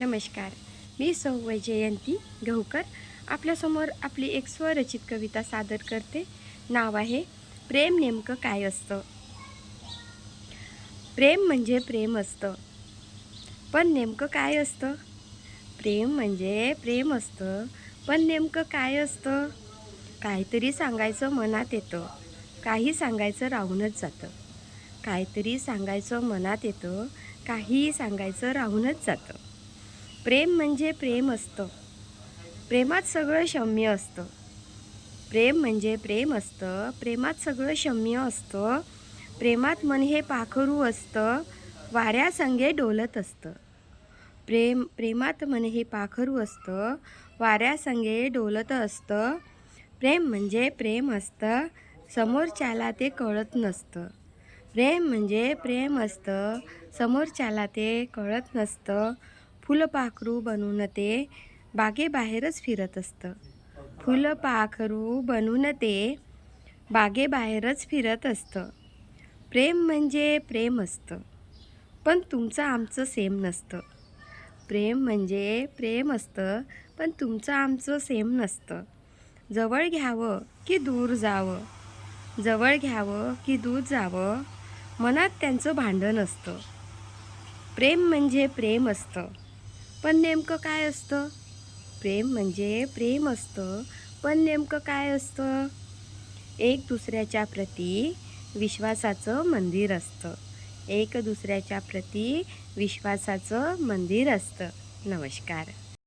नमस्कार. मी सौ वैजयंती गहूकर. आपल्यासमोर आपली एक स्वरचित कविता सादर करते. नाव आहे प्रेम नेमकं काय असतं? प्रेम म्हणजे प्रेम असतं. पण नेमकं काय असतं? प्रेम म्हणजे प्रेम असतं. पण नेमकं काय असतं? काहीतरी सांगायचं मनात येतं. काही सांगायचं राहूनच जातं. काहीतरी सांगायचं मनात येतं. काही सांगायचं राहूनच जातं. प्रेम म्हणजे प्रेम असतं. प्रेमात सगळं क्षम्य असतं. प्रेम म्हणजे प्रेम असतं. प्रेमात सगळं क्षम्य असतं. प्रेमात मन हे पाखरू असतं. वाऱ्यासंगे डोलत असतं. प्रेम प्रेमात मन हे पाखरू असतं. वाऱ्यासंगे डोलत असतं. प्रेम म्हणजे प्रेम असतं. समोरच्याला ते कळत नसतं. प्रेम म्हणजे प्रेम असतं. समोरच्याला ते कळत नसतं. फुलपाखरू बनून ते बागेबाहेरच फिरत असतं. फुलपाखरू बनून ते बागेबाहेरच फिरत असतं. प्रेम म्हणजे प्रेम असतं पण तुमचं आमचं सेम नसतं. प्रेम म्हणजे प्रेम असतं पण तुमचं आमचं सेम नसतं. जवळ घ्यावं की दूर जावं? जवळ घ्यावं की दूर जावं? मनात त्यांचं भांडण असतं. प्रेम म्हणजे प्रेम असतं. पण नेमकं काय असतं? प्रेम म्हणजे प्रेम असतं. पण नेमकं काय असतं? एक दुसऱ्याच्या प्रती विश्वासाचं मंदिर असतं. एक दुसऱ्याच्या प्रती विश्वासाचं मंदिर असतं. नमस्कार.